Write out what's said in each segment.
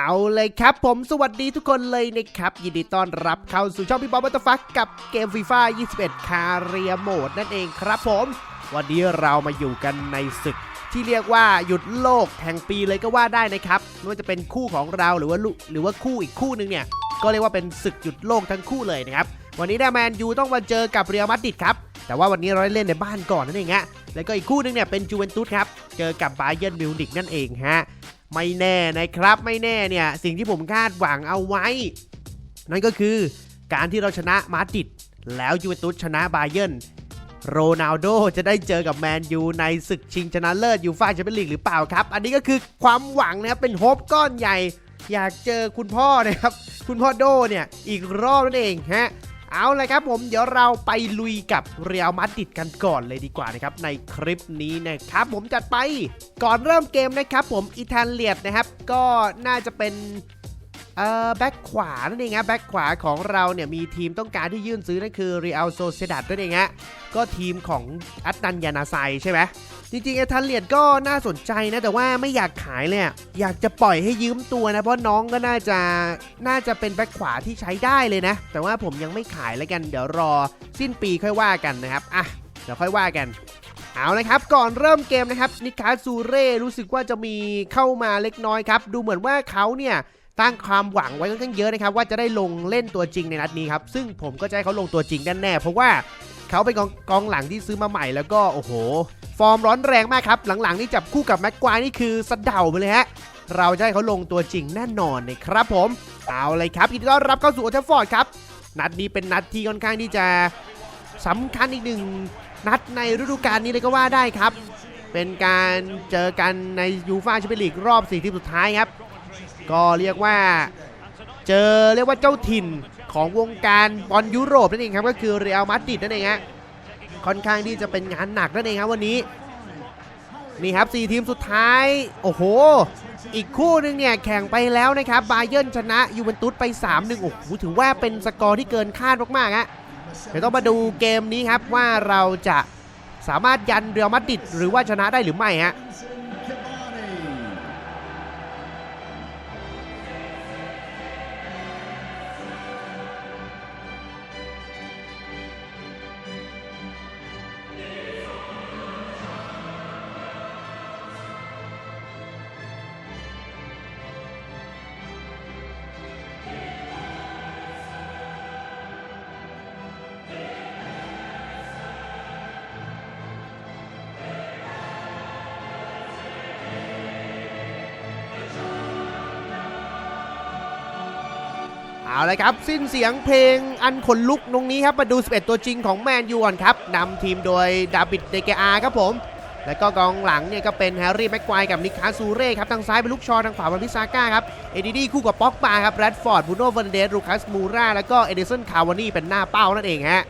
เอาเลยครับผมสวัสดีทุกคนเลยนะครับ ยินดีต้อนรับเข้าสู่ช่องพี่บอลบัตฟักกับเกมฟีฟ่า21 คาเรียโหมดนั่นเองครับผม วันนี้เรามาอยู่กันในศึกที่เรียกว่าหยุดโลกแห่งปีเลยก็ว่าได้นะครับไม่ว่าจะเป็นคู่ของเราหรือว่าหรือว่าคู่อีกคู่หนึงเนี่ย ก็เรียกว่าเป็นศึกหยุดโลกทั้งคู่เลยนะครับ วันนี้แดแมนยูต้องมาเจอกับเรียลมาดริดครับแต่ว่าวันนี้เราได้เล่นในบ้านก่อนนั่นเองฮะแล้วก็อีกคู่หนึงเนี่ยเป็นจูเวนตุสครับเจอกับบาเยิร์นมิวนิกนั่นเองฮะ ไม่แน่นะครับไม่แน่เนี่ย สิ่งที่ผมคาดหวังเอาไว้ นั่นก็คือการที่เราชนะมาดริดแล้วยูเวนตุสชนะบาเยิร์นโรนัลโดจะได้เจอกับแมนยูในศึกชิงชนะเลิศยูฟ่าแชมเปี้ยนลีกหรือเปล่าครับ อันนี้ก็คือความหวังนะครับเป็นโฮปก้อนใหญ่ อยากเจอคุณพ่อนะครับ คุณพ่อโดเนี่ย อีกรอบนั่นเองฮะ เอาเลยครับผมเดี๋ยวเราไปลุยกับเรียลมาดริดกันก่อนเลยดีกว่านะครับในคลิปนี้นะครับผมจัดไปก่อนเริ่มเกมนะครับผมอิตาเลียดนะครับก็น่าจะเป็น เอ่อแบ็คขวานั่นเองครับแบ็คขวาของเราเนี่ยมีทีมต้องการที่ยื่นซื้อนั่นคือเรียลโซเซดัดนั่นเองฮะก็ทีมของอัตตันยานาไซใช่ไหมจริงๆไอ้ทันเลียดก็น่าสนใจนะแต่ว่าไม่อยากขายเลยอะอยากจะปล่อยให้ยืมตัวนะ เพราะน้องก็น่าจะน่าจะเป็นแบ็คขวาที่ใช้ได้เลยนะ แต่ว่าผมยังไม่ขายแล้วกันเดี๋ยวรอสิ้นปีค่อยว่ากันนะครับอะเดี๋ยวค่อยว่ากันเอาเลยครับ ก่อนเริ่มเกมนะครับนิคาซูเร่รู้สึกว่าจะมีเข้ามาเล็กน้อยครับ ดูเหมือนว่าเขาเนี่ย ตั้งความหวังไว้ค่อนข้างเยอะนะครับว่าจะได้ลงเล่นตัวจริงในนัดนี้ครับซึ่งผมก็จะให้เขาลงตัวจริงแน่ๆเพราะว่าเขาเป็นกองกองหลังที่ซื้อมาใหม่แล้วก็โอ้โห ฟอร์มร้อนแรงมากครับ หลังๆนี่จับคู่กับแม็กควายนี่คือสะเดาไปเลยฮะเราจะให้เขาลงตัวจริงแน่นอนเลยครับผมเอาเลยครับยินดีต้อนรับเข้าสู่โอเทฟฟอร์ดครับนัดนี้เป็นนัดที่ค่อนข้างที่จะสำคัญอีกหนึ่งนัดในฤดูกาลนี้เลยก็ว่าได้ครับ เป็นการเจอกันในยูฟ่าแชมเปี้ยนลีกรอบ4ทีมสุดท้ายครับ ก็เรียกว่าเจอเรียกว่าเจ้าถิ่นของวงการบอลยุโรปนั่นเองครับก็คือเรอัลมาดริดนั่นเองฮะค่อนข้างที่จะเป็นงานหนักนั่นเองครับวันนี้นี่ครับ4ทีมสุดท้าย โอ้โห อีกคู่หนึ่งเนี่ยแข่งไปแล้วนะครับบาเยิร์นชนะยูเวนตุสไป 3-1 โอ้โห ถือว่าเป็นสกอร์ที่เกินคาดมากๆฮะเดี๋ยวต้องมาดูเกมนี้ครับว่าเราจะสามารถยันเรียลมาดริดหรือว่าชนะได้หรือไม่ฮะ เอาลยครับ สิ้นเสียงเพลงอันขนลุกตรงนี้ครับ มาดู 11 ตัวจริงของแมนยูก่อนครับนำทีมโดยดาบิดเดเกอาครับผม แล้วก็กองหลังเนี่ยก็เป็นแฮร์รี่แม็กควายกับนิคาซูเร่ครับทางซ้ายเป็นลูกชอทางขวาเป็นพิซาก้าครับ เอดีดี้คู่กับป็อกบาครับแรดฟอร์ดบูโน่เฟนเดสลูคัสมูราแล้วก็เอเดสันคาวานี่เป็นหน้าเป้านั่นเองฮะ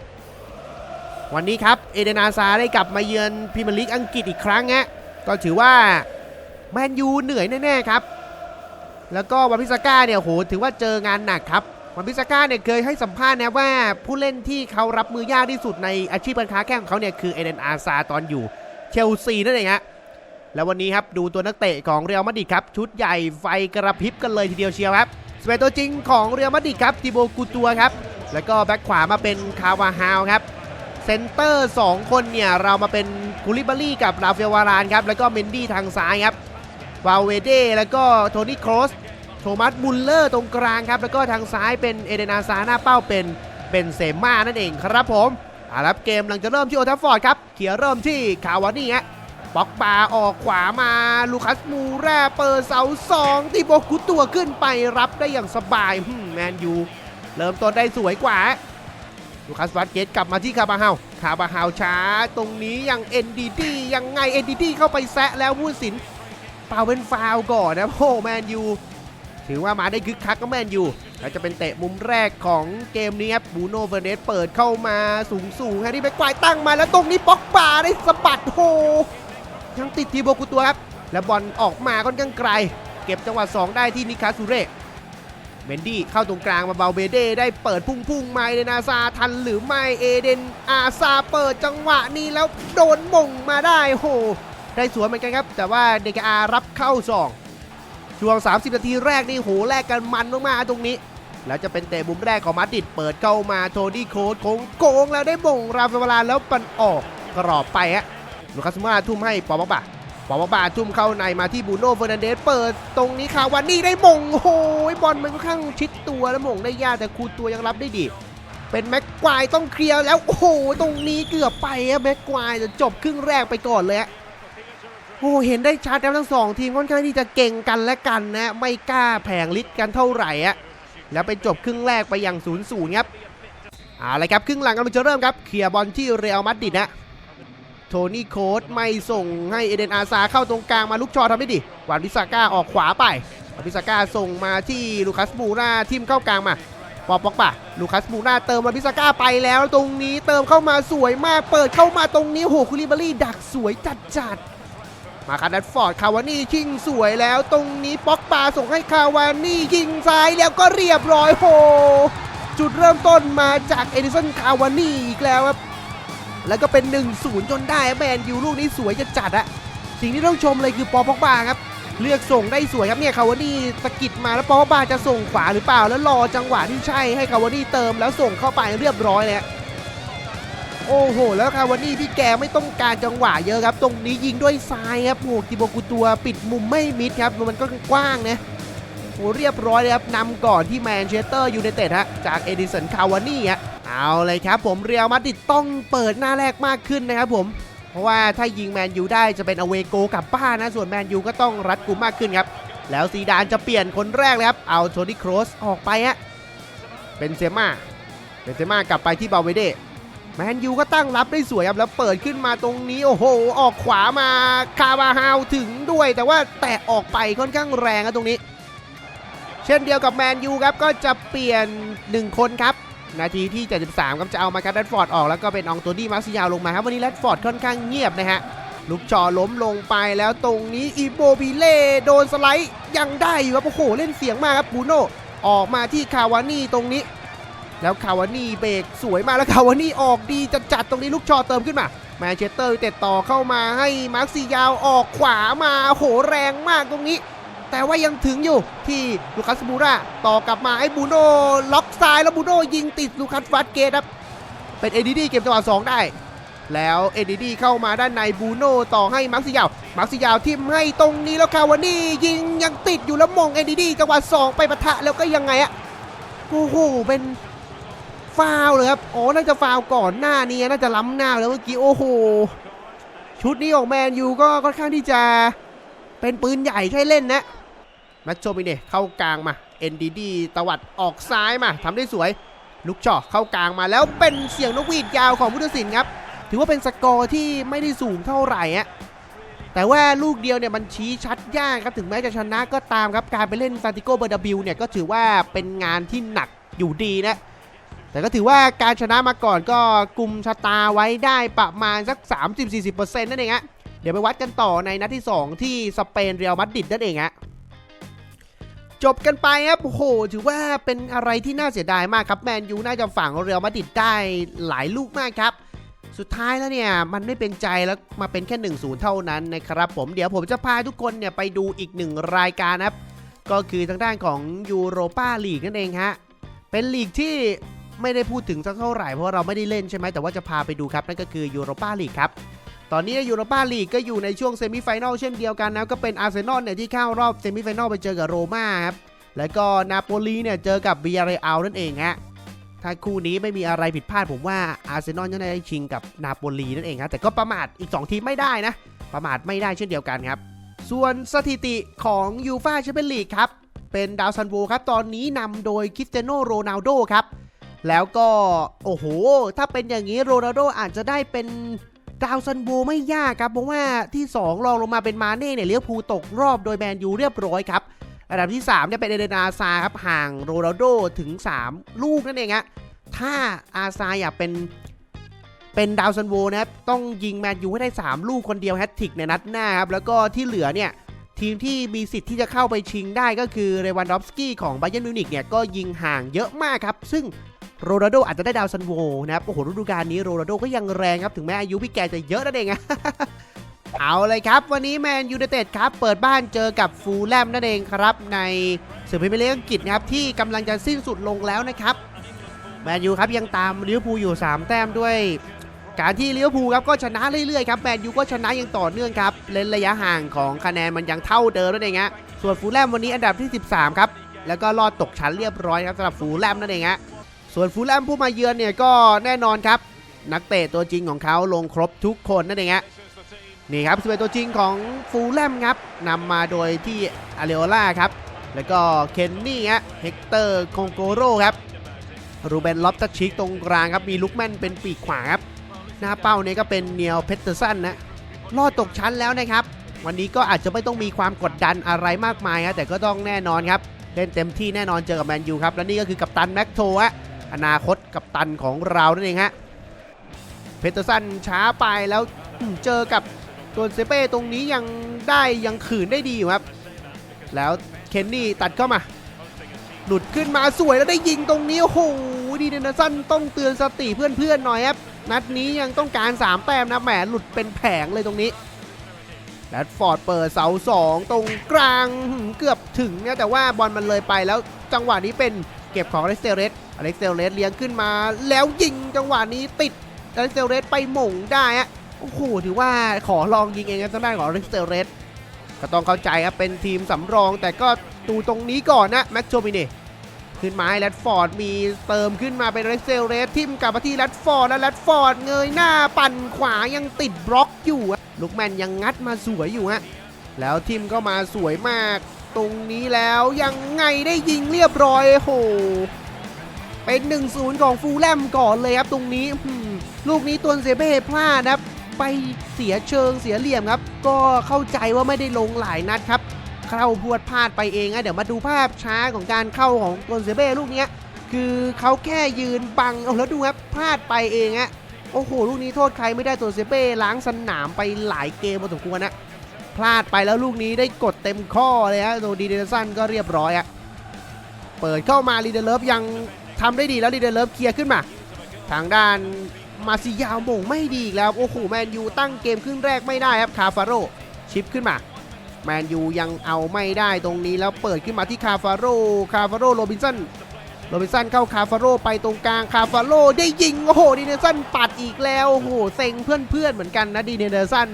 วันนี้ครับเอเดนาซาได้กลับมาเยือนพรีเมียร์ลีกอังกฤษอีกครั้งฮะก็ถือว่าแมนยูเหนื่อยแน่ๆครับแล้วก็วันพิซาก้าเนี่ยโหถือว่าเจองานหนักครับ วันพิซาก้าเนี่ยเคยให้สัมภาษณ์นะว่าผู้เล่นที่เขารับมือยากที่สุดในอาชีพการค้าแข่งของเขาเนี่ยคือเอเดนอาซาตอนอยู่เชลซีนั่นเองฮะแล้ววันนี้ครับดูตัวนักเตะของเรอัลมาดริดครับ ชุดใหญ่ไฟกระพริบกันเลยทีเดียวเชียวครับสเปตัวจริงของเรอัลมาดริดครับติโบกูตัวครับ แล้วก็แบ็คขวามาเป็นคาวาฮาวครับเซนเตอร์ 2 คนเนี่ย เรามาเป็นคูลิบารี่กับราฟาเอลวารานครับ แล้วก็เมนดี้ทางซ้ายครับวาเวเดแล้วก็โทนี่โครส โทมัสมุลเลอร์ตรงกลางครับ แล้วก็ทางซ้ายเป็นเอเดนาซาหน้าเป้าเป็นเบนเซม่านั่นเองครับผมอารับเกมหลังจะเริ่มที่โอทัฟฟอร์ดครับเขียเริ่มที่คาวานี่ฮะบ็อกบาออกขวามาลูคัสมูร่เปิดเสาสองติโบกุตัวขึ้นไปรับได้อย่างสบายฮึมแมนยูเริ่มต้นได้สวยกว่าลูคัสวัตเกตกลับมาที่คาบาฮาคาบาฮาช้า ตรงนี้ยัง NDD ยังไง NDD เข้าไปแซะแล้วผู้สินเป่าเป็นฟาวก่อนนะโอ้แมนยู ถือว่ามาได้คึกคักก็แมนอยู่แล้วจะเป็นเตะมุมแรกของเกมนี้ครับบูโน่เฟอร์เนสเปิดเข้ามาสูงสูงแฮร์รี่แม็กควายตั้งมาแล้วตรงนี้ป็อกบาได้สะบัดโหยังติดทีโบกุตัวครับ แล้วบอลออกมาค่อนข้างไกล เก็บจังหวะ2ได้ที่นิคาซูเรเมนดี้เข้าตรงกลางมาเบาเบเด้ได้เปิดพุ่งพุ่งๆมาเอเดนาซาทันหรือไม่เอเดนอาซาเปิดจังหวะนี้แล้วโดนมงมาได้โห ได้สวนเหมือนกันครับ แต่ว่าเดกอารับเข้าสอง ช่วง 30 นาทีแรกนี่โหแลกกันมันมากๆตรงนี้ แล้วจะเป็นเตะมุมแรกของมาดิดเปิดเข้ามาโทนี่โคสโค้งโกงแล้วได้บ่งราฟาเวลาแล้วปันออกกรอบไปฮะลูคัสมาทุ่มให้ปอบบะปอบบะทุ่มเข้าในมาที่บูโน่เฟอร์นันเดสเปิดตรงนี้คาวานี่ได้บ่งโอ้โหบอลมันค่อนข้างชิดตัวแล้วบ่งได้ยากแต่คูตัวยังรับได้ดีเป็นแม็กควายต้องเคลียร์แล้วโอ้โหตรงนี้เกือบไปอะแม็กควายจะจบครึ่งแรกไปก่อนเลยฮะ โอ้เห็นได้ชัดแล้วทั้งสองทีมค่อนข้างที่จะเก่งกันและกันนะไม่กล้าแผงฤทธิ์กันเท่าไหร่อะแล้วไปจบครึ่งแรกไปอย่าง0ูนย์ครับเอาละครับครึ่งหลังกำลังจะเริ่มครับเคลียร์บอลที่เรอัลมาดริดนะโทนี่โค้ดไม่ส่งให้เอเดนอาซาเข้าตรงกลางมาลูกชอทำได้ดีวานวิสาก้าออกขวาไปวานวิสาก้าส่งมาที่ลูคัสมูราทิมเข้ากลางมาปอปอกปะลูคัสมูนาเติมมานพิซาก้าไปแล้ว ตรงนี้เติมเข้ามาสวยมากเปิดเข้ามาตรงนี้โหคุริบารี่ดักสวยจัดจัด มาคันดัตฟอร์ดคาวานี่ชิงสวยแล้วตรงนี้ป๊อกปาส่งให้คาวานี่ยิงซ้ายแล้วก็เรียบร้อยโหจุดเริ่มต้นมาจากเอดิสันคาวานี่อีกแล้วครับแล้วก็เป็น 1-0 จนได้แมนยูลูกนี้สวยจะจัดอะสิ่งที่ต้องชมเลยคือปอปอกปาครับเลือกส่งได้สวยครับเนี่ยคาวานี่สะกิดมาแล้วปอบาจะส่งขวาหรือเปล่า แล้วรอจังหวะที่ใช่ให้คาวานี่เติมแล้วส่งเข้าไปเรียบร้อยเลย โอ้โห แล้วคาวานี่พี่แกไม่ต้องการจังหวะเยอะครับ ตรงนี้ยิงด้วยซ้ายครับโอ้ติโบกุตัวปิดมุมไม่มิดครับมันก็กว้างนะโอ้เรียบร้อยเลยครับนำก่อนที่แมนเชสเตอร์ยูไนเต็ดฮะจากเอดิสันคาวานี่ฮะเอาเลยครับผมเรียลมาดิดต้องเปิดหน้าแรกมากขึ้นนะครับผมเพราะว่าถ้ายิงแมนยูได้จะเป็นอเวโกกลับบ้านนะ ส่วนแมนยูก็ต้องรัดกุมมากขึ้นครับ แล้วซีดานจะเปลี่ยนคนแรกเลยครับ เอาโทนี่โครสออกไปฮะเป็นเซม่าเป็นเซม่ากลับไปที่บาเวเด แมนยูก็ตั้งรับได้สวยครับแล้วเปิดขึ้นมาตรงนี้โอ้โห ออกขวามาคาบาฮาวถึงด้วย แต่ว่าแตะออกไปค่อนข้างแรงครับตรงนี้ เช่นเดียวกับแมนยูครับก็จะเปลี่ยน 1 คนครับ นาทีที่ 73ครับจะเอามาคัตแรดฟอร์ดออกแล้วก็เป็นอองโตนี่มาร์ซิยาวลงมาครับวันนี้แรดฟอร์ดค่อนข้างเงียบนะฮะลูกจอล้มลงไปแล้วตรงนี้อีโบบิเล่โดนสไลด์ยังได้อยู่ครับโอ้โหเล่นเสียงมากครับบูโน่ออกมาที่คาวานี่ตรงนี้ แล้วคาวานี่เบรกสวยมากแล้วคาวานี่ออกดีจัดจัดๆตรงนี้ลูกชอเติมขึ้นมาแมนเชสเตอร์ยูไนเต็ดต่อเข้ามาให้มาร์คซิยาวออกขวามาโอ้โหแรงมากตรงนี้ แต่ว่ายังถึงอยู่ที่ลูคัสมูราต่อกลับมาให้บูโน่ล็อกซ้ายแล้วบูโน่ยิงติดลูคัสฟัสเกตครับเป็นเอดีดีเก็บจังหวะสองได้แล้วเอดีดีเข้ามาด้านในบูโน่ต่อให้มาร์คซิยาว มาร์คซิยาวทิมให้ตรงนี้แล้วคาวานี่ยิงยังติดอยู่แล้วมองเอดีดีจังหวะสองไปปะทะแล้วก็ยังไงอะโอ้โหเป็น ฟาวเลยครับ อ๋อ น่าจะฟาวก่อนหน้านี้น่าจะล้ำหน้าแล้วเมื่อกี้ โอ้โห ชุดนี้ของแมนยูก็ค่อนข้างที่จะเป็นปืนใหญ่ใช่เล่นนะม็กโชมิเน่เข้ากลางมา NDD ตวัดออกซ้ายมาทำได้สวย ลูกจ่อเข้ากลางมาแล้วเป็นเสียงนกหวีดยาวของพุทธศิลป์ครับ ถือว่าเป็นสกอร์ที่ไม่ได้สูงเท่าไหร่อะแต่ว่าลูกเดียวเนี่ยมันชี้ชัดยากครับถึงแม้จะชนะก็ตามครับการไปเล่นซานติโกเบอร์ดาบิลเนี่ยก็ถือว่าเป็นงานที่หนักอยู่ดีนะ แต่ก็ถือว่าการชนะมาก่อนก็กลุ่มชะตาไว้ได้ประมาณสัก 30-40%นั่นเองฮะเดี๋ยวไปวัดกันต่อในนัดที่ 2 ที่สเปนเรียลมาดริดนั่นเองฮะจบกันไปครับโอ้โหถือว่าเป็นอะไรที่น่าเสียดายมากครับแมนยูน่าจะฝังเรียลมาดริดได้หลายลูกมากครับ สุดท้ายแล้วเนี่ยมันไม่เป็นใจแล้วมาเป็นแค่1-0เท่านั้นนะครับผมเดี๋ยวผมจะพาทุกคนเนี่ยไปดูอีกหนึ่งรายการครับ ก็คือทางด้านของยูโรปาลีกนั่นเองฮะเป็นลีกที่ ไม่ได้พูดถึงสักเท่าไหร่เพราะเราไม่ได้เล่นใช่ไหมแต่ว่าจะพาไปดูครับนั่นก็คือยูโรปาลีกครับตอนนี้ยูโรปาลีกก็อยู่ในช่วงเซมิไฟแนลเช่นเดียวกันนะก็เป็นอาร์เซนอลเนี่ยที่เข้ารอบเซมิไฟแนลไปเจอกับโรม่าครับแล้วก็นาโปลีเนี่ยเจอกับบิยาเรอัลนั่นเองฮะถ้าคู่นี้ไม่มีอะไรผิดพลาดผมว่าอาร์เซนอลจะได้ชิงกับนาโปลีนั่นเองครับแต่ก็ประมาทอีก 2 ทีมไม่ได้นะ ประมาทไม่ได้เช่นเดียวกันครับ ส่วนสถิติของยูฟาแชมเปี้ยนลีกครับเป็นดาวซันโวครับตอนนี้นำโดยคริสเตียโนโรนัลโดครับ แล้วก็โอ้โห ถ้าเป็นอย่างนี้โรนัลโดอาจจะได้เป็นดาวซันโวไม่ยากครับ เพราะว่าที่ 2 รองลงมาเป็นมาเน่เนี่ยเลี้ยวภูตกรอบโดยแมนยูเรียบร้อยครับอันดับที่3เนี่ยเป็นเอเดนอาซาครับห่างโรนัลโดถึง 3 ลูกนั่นเองฮะถ้าอาซาอยากเป็นเป็นดาวซันโวนะครับต้องยิงแมนยูให้ได้ 3 ลูกคนเดียวแฮตทริกในนัดหน้าครับแล้วก็ที่เหลือเนี่ยทีมที่มีสิทธิ์ที่จะเข้าไปชิงได้ก็คือเรวันดอฟสกี้ของไบเ e นมิวนิกเนี่ยก็ยิงห่างเยอะมากครับ ซึ่ง โรนัลโดอาจจะได้ดาวซันโวนะครับโอ้โหฤดูกาลนี้โรนัลโดก็ยังแรงครับถึงแม้อายุพี่แกจะเยอะนั่นเองอะเอาเลยครับ วันนี้แมนยู i นเต็ดครับเปิดบ้านเจอกับฟูลแลมนั่นเองครับ ในศึกพรีเมียร์ลีกอังกฤษนะครับที่กำลังจะสิ้นสุดลงแล้วนะครับแมนยูครับยังตามลิเวอร์พูลอยู่ 3 แต้มด้วย การที่ลิเวอร์พูลครับก็ชนะเรื่อยๆครับแมนยูก็ชนะย่างต่อเนื่องครับเล่นระยะห่างของคะแนนมันยังเท่าเดิมนั่นเองฮะส่วนฟูลแลมวันนี้อันดับที่ 13 ครับแล้วก็รอดตกชั้นเรียบร้อยครับสำหรับฟูลแลมนั่นเองฮะ ส่วนฟูลแลมผู้มาเยือนเนี่ยก็แน่นอนครับ นักเตะตัวจริงของเขาลงครบทุกคนนั่นเองฮะนี่ครับ11ตัวจริงของฟูลแลมครับนำมาโดยที่อาเรโอล่าครับ แล้วก็เคนนี่ฮะเฮกเตอร์คงโกโรครับรูเบนล็อบตัชชิกตรงกลางครับ มีลุกแมนเป็นปีกขวาครับ หน้าเป้าเนี่ยก็เป็นเนียลเพตเตอร์สันนะรอดตกชั้นแล้วนะครับ วันนี้ก็อาจจะไม่ต้องมีความกดดันอะไรมากมายครับแต่ก็ต้องแน่นอนครับ เล่นเต็มที่แน่นอนเจอกับแมนยูครับ และนี่ก็คือกัปตันแม็กโทะ อนาคตกัปตันของเรานั่นเองฮะเพเตอร์สันช้าไปแล้วเจอกับตัวเซเป้ตรงนี้ยังได้ยังขืนได้ดีอยู่ครับ แล้วเคนนี่ตัดเข้ามา หลุดขึ้นมาสวยแล้วได้ยิงตรงนี้โอ้โหดีเดนสันต้องเตือนสติเพื่อนๆหน่อยครับนัดนี้ยังต้องการ 3 แต้มนะแหมหลุดเป็นแผงเลยตรงนี้แรดฟอร์ดเปิดเสา 2 ตรงกลางเกือบถึงเนี่ยแต่ว่าบอลมันเลยไปแล้วจังหวะนี้เป็น เก็บของอเล็กเซเรสอเล็กเซเรสเลี้ยงขึ้นมาแล้วยิงจังหวะนี้ติดอเล็กเซเรสไปหม่งได้อะโอ้โหถือว่าขอลองยิงเองครับทางด้ของอเล็กเซเรสก็ต้องเข้าใจครับเป็นทีมสำรองแต่ก็ดูตรงนี้ก่อนนะแม็กโจมิน่ขึ้นมาให้แรดฟอร์ดมีเติมขึ้นมาเป็นเรสเซลเรสทิมกลับมาที่แรดฟอร์ดแล้วแรดฟอร์ดเงยหน้าปั่นขวายังติดบล็อกอยู่อะลูกแมนยังงัดมาสวยอยู่ฮะแล้วทิมก็มาสวยมาก ตรงนี้แล้วยังไงได้ยิงเรียบร้อยโอ้โหเป็น1-0ของฟูลแลมก่อนเลยครับตรงนี้ลูกนี้ตัวเซเบ้พลาดนะครับ ไปเสียเชิงเสียเหลี่ยมครับ ก็เข้าใจว่าไม่ได้ลงหลายนัดครับ เข้าพวดพลาดไปเองอะเดี๋ยวมาดูภาพช้าของการเข้าของโกนเซเบ้ลูกนี้คือเขาแค่ยืนบังเอาแล้วดูครับพลาดไปเองอะโอ้โห ลูกนี้โทษใครไม่ได้ตัวเซเบ้ล้างสนามไปหลายเกมพอสมควรนะ พลาดไปแล้วลูกนี้ได้กดเต็มข้อเลยฮะโดดีเดนสันก็เรียบร้อยอะเปิดเข้ามาลีเดเลฟยังทำได้ดีแล้วลีเดเลฟเคลียร์ขึ้นมา ทางด้านมาซิยาวมงไม่ดีอีกแล้วโอ้โหแมนยูตั้งเกมครึ่งแรกไม่ได้ครับคาฟาโรชิปขึ้นมาแมนยูยังเอาไม่ได้ตรงนี้แล้วเปิดขึ้นมาที่คาฟาโรคาฟาโรโรบินสันโรบินสันเข้าคาฟาโรไปตรงกลางคาฟาโรได้ยิงโอ้โหดีเนสันปัดอีกแล้วโอ้โหเซ็งเพื่อนๆเหมือนกันนะดีเนสัน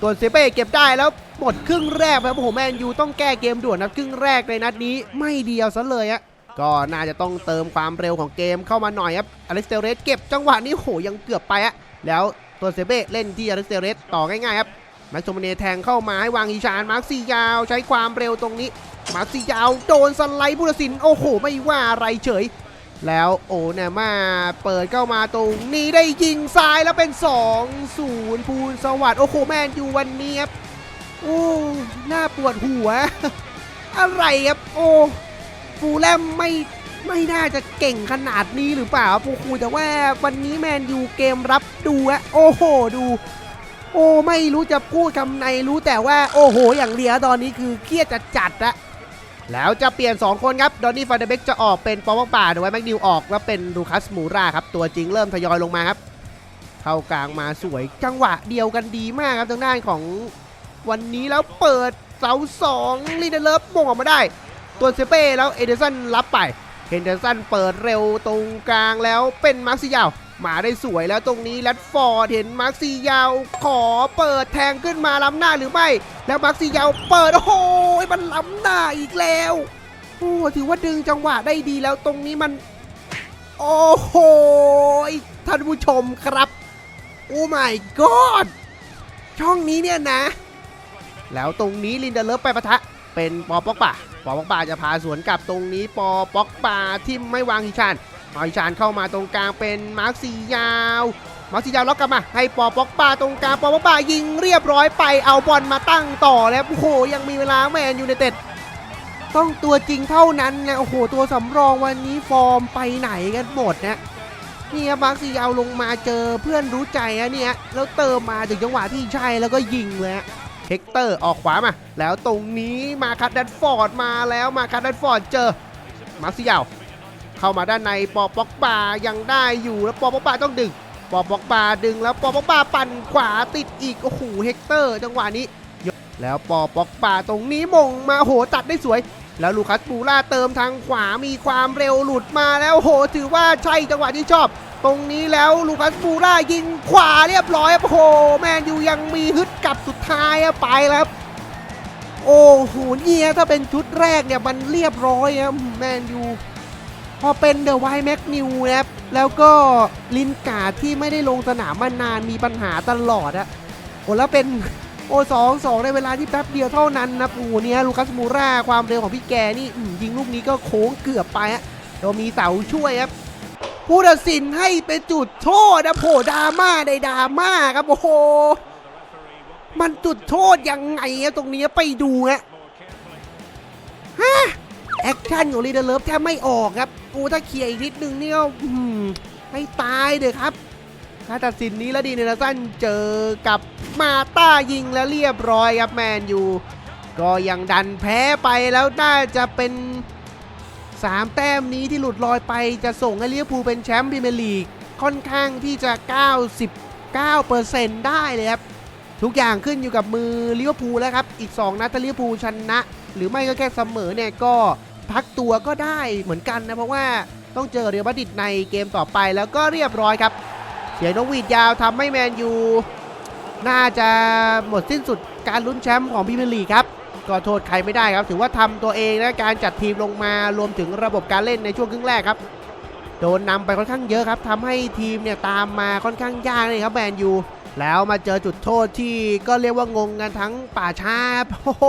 ตัวเซเป้เก็บได้แล้วหมดครึ่งแรกครับโอ้โหแมนยูต้องแก้เกมด่วนนะครึ่งแรกในนัดนี้ไม่เดียวซะเลยอะก็น่าจะต้องเติมความเร็วของเกมเข้ามาหน่อยครับอเล็กเตเรสเก็บจังหวะนี้โหยังเกือบไปอะแล้วตัวเซเป้เล่นที่อเล็กเตเรสต่อง่ายๆครับแม็กโซมเนแทงเข้ามาให้วางอีชานมาร์คซียาวใช้ความเร็วตรงนี้ มาร์คซียาวโดนสไลด์ผู้ตัดสินโอ้โห ไม่ว่าอะไรเฉย แล้วโอเนี่ยมาเปิดเข้ามาตรงนี้ได้ยิงซ้ายแล้วเป็น 2 0ภูลสวัสดิ์โอ้โหแมนยูวันนี้ครับโอ้หน้าปวดหัว อะไรครับโอ้ฟูลแลมไม่ไม่น่าจะเก่งขนาดนี้หรือเปล่าปูคูแต่ว่าวันนี้แมนยูเกมรับดูอะโอ้โหดู โอ้ไม่รู้จะพูดคำไหนรู้แต่ว่า โอ้โห อย่างเดียวตอนนี้คือเครียดจัดจัดๆอะ แล้วจะเปลี่ยน 2 คนครับ ดอนนี่ฟานเดเบกจะออกเป็นปอปป่าหรือว่าแม็กนิวออกแล้วเป็นลูคัสมูราครับ ตัวจริงเริ่มทยอยลงมาครับ เข้ากลางมาสวยจังหวะเดียวกันดีมากครับทางด้านของวันนี้แล้วเปิดเสาสองลีเดเลิฟมงออกมาได้ ตัวเซเป้แล้วเอเดสันรับไปเฮนเดอร์สันเปิดเร็วตรงกลางแล้วเป็นมาร์คซิยาวมาได้สวยแล้วตรงนี้แรดฟอร์ดเห็นมาร์คซียาวขอเปิดแทงขึ้นมาล้ำหน้าหรือไม่ แล้วมาร์คซียาวเปิด โอ้โหมันล้ำหน้าอีกแล้วโอ้ถือว่าดึงจังหวะได้ดีแล้วตรงนี้มัน โอ้โหท่านผู้ชมครับ โอ้ my god ช่องนี้เนี่ยนะ แล้วตรงนี้ลินเดอร์เลิฟไปปะทะ เป็นปอปอกป่าปอปอกป่าจะพาสวนกลับตรงนี้ปอปอกป่าทิมไม่วางฮิชานอาฮิชานเข้ามาตรงกลางเป็นมาร์คซียาว มาร์ซียาวล็อกกลับมา ให้ปอปอกปาตรงกลางปอปอกปายิงเรียบร้อยไปเอาบอลมาตั้งต่อแล้วโอ้โหยังมีเวลาแมนยูไนเต็ดต้องตัวจริงเท่านั้นนะโอ้โหตัวสำรองวันนี้ฟอร์มไปไหนกันหมดนะนี่ครับมาร์คซียาลงมาเจอเพื่อนรู้ใจอะเนี่ยแล้วเติมมาถึงจังหวะที่ใช่แล้วก็ยิงเลยฮะเฮกเตอร์ออกขวามา แล้วตรงนี้มาคัดแดดฟอร์ดมาแล้วมาคัดแดดฟอร์ดเจอมาร์ซิยาเข้ามาด้านในปอปอกบายังได้อยู่แล้วปอปอกบาต้องดึง ปอบอกบาดึงแล้วปอบอกบาปั่นขวาติดอีกโอ้โหเฮกเตอร์จังหวะนี้ แล้วปอบอกบาตรงนี้มงมาโหตัดได้สวย แล้วลูคัสปูล่าเติมทางขวามีความเร็วหลุดมาแล้วโหถือว่าใช่จังหวะที่ชอบ ตรงนี้แล้วลูคัสปูล่ายิงขวาเรียบร้อยโอ้โหแมนยูยังมีฮึดกลับสุดท้ายไปแล้วโอ้โหเนี่ยถ้าเป็นชุดแรกเนี่ยมันเรียบร้อยครับแมนยู พอเป็นเดอะไวท์แม็กนิวนะครับแล้วก็ลินกาที่ไม่ได้ลงสนามมานานมีปัญหาตลอดอะโอ้แล้วเป็นโอสองสองในเวลาที่แป๊บเดียวเท่านั้นนะปูเนี่ยลูคัสมูราความเร็วของพี่แกนี่ยิงลูกนี้ก็โค้งเกือบไปฮะเรามีเสาช่วยครับผู้ตัดสินให้เป็นจุดโทษนะโผดราม่าในดราม่าครับโอ้โหมันจุดโทษยังไงตรงนี้ไปดูฮะฮะ แอคชั่นของลีเดอร์เลิฟแทบไม่ออกครับโอ้ถ้าเคลียร์อีกนิดนึงเนี่ยอืมไม่ตายเด้อครับกาตัดสินนี้แล้วดีเนลสันเจอกับมาต้ายิงแล้วเรียบร้อยครับแมนยูก็ยังดันแพ้ไปแล้วน่าจะเป็น3แต้มนี้ที่หลุดลอยไปจะส่งให้ลิเวอร์พูลเป็นแชมป์พรีเมียร์ลีกค่อนข้างที่จะ 99%ได้เลยครับ ทุกอย่างขึ้นอยู่กับมือลิเวอร์พูลแล้วครับ อีก 2 นัดถ้าลิเวอร์พูลชนะ หรือไม่ก็แค่เสมอเนี่ยก็ พักตัวก็ได้เหมือนกันนะเพราะว่าต้องเจอเรอัลมาดริดในเกมต่อไปแล้วก็เรียบร้อยครับ เสียงนกหวีดยาวทำให้แมนยูน่าจะหมดสิ้นสุดการลุ้นแชมป์ของพรีเมียร์ลีครับก็โทษใครไม่ได้ครับ ถือว่าทำตัวเองและการจัดทีมลงมารวมถึงระบบการเล่นในช่วงครึ่งแรกครับ โดนนำไปค่อนข้างเยอะครับทำให้ทีมเนี่ยตามมาค่อนข้างยากเลยครับแมนยูแล้วมาเจอจุดโทษที่ก็เรียกว่างงกันทั้งป่าชาบโอ้โห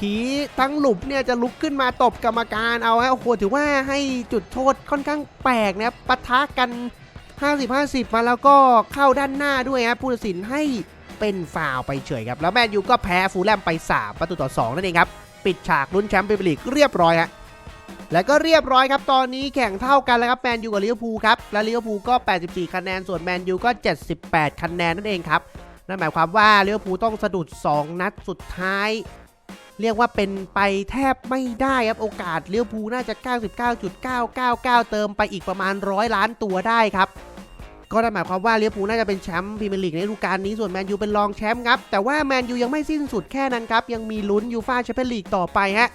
ผีทั้งหลุมเนี่ยจะลุกขึ้นมาตบกรรมการเอาฮะโอ้โหถือว่าให้จุดโทษค่อนข้างแปลกนะปะทะกัน 50-50 มาแล้วก็เข้าด้านหน้าด้วยครับผู้ตัดสินให้เป็นฟาวไปเฉยครับ แล้วแมนยูก็แพ้ฟูลแลมไป 3 ประตูต่อ 2 นั่นเองครับ ปิดฉากลุ้นแชมป์พรีเมียร์ลีกเรียบร้อยฮะและก็เรียบร้อยครับ ตอนนี้แข่งเท่ากันแล้วครับแมนยูกับลิเวอร์พูลครับ และลิเวอร์พูลก็ 84 คะแนน ส่วนแมนยูก็ 78 คะแนนนั่นเองครับ นั่นหมายความว่าลิเวอร์พูลต้องสะดุด 2 นัดสุดท้าย เรียกว่าเป็นไปแทบไม่ได้ครับโอกาสเลี้ยวภูน่าจะ 99.999 เติมไปอีกประมาณร้อยล้านตัวได้ครับ ก็ได้หมายความว่าเลี้ยวภูน่าจะเป็นแชมป์พรีเมียร์ลีกในฤดูกาลนี้ส่วนแมนยูเป็นรองแชมป์ครับ แต่ว่าแมนยูยังไม่สิ้นสุดแค่นั้นครับ ยังมีลุ้นยูฟ่าแชมเปี้ยนลีกต่อไปฮะ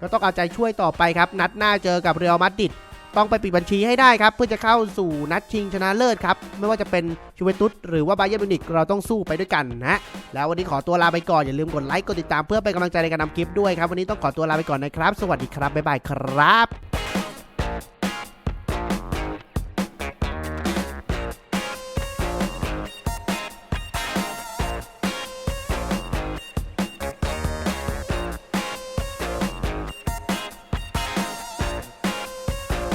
ก็ต้องเอาใจช่วยต่อไปครับนัดหน้าเจอกับเรอัลมาดริด ต้องไปปิดบัญชีให้ได้ครับเพื่อจะเข้าสู่นัดชิงชนะเลิศครับไม่ว่าจะเป็นชูเวตุสหรือว่าบาเยอร์มิวนิกเราต้องสู้ไปด้วยกันนะแล้ววันนี้ขอตัวลาไปก่อนอย่าลืมกดไลค์กดติดตามเพื่อเป็นกำลังใจในการนำคลิปด้วยครับวันนี้ต้องขอตัวลาไปก่อนนะครับ สวัสดีครับบ๊ายบายครับ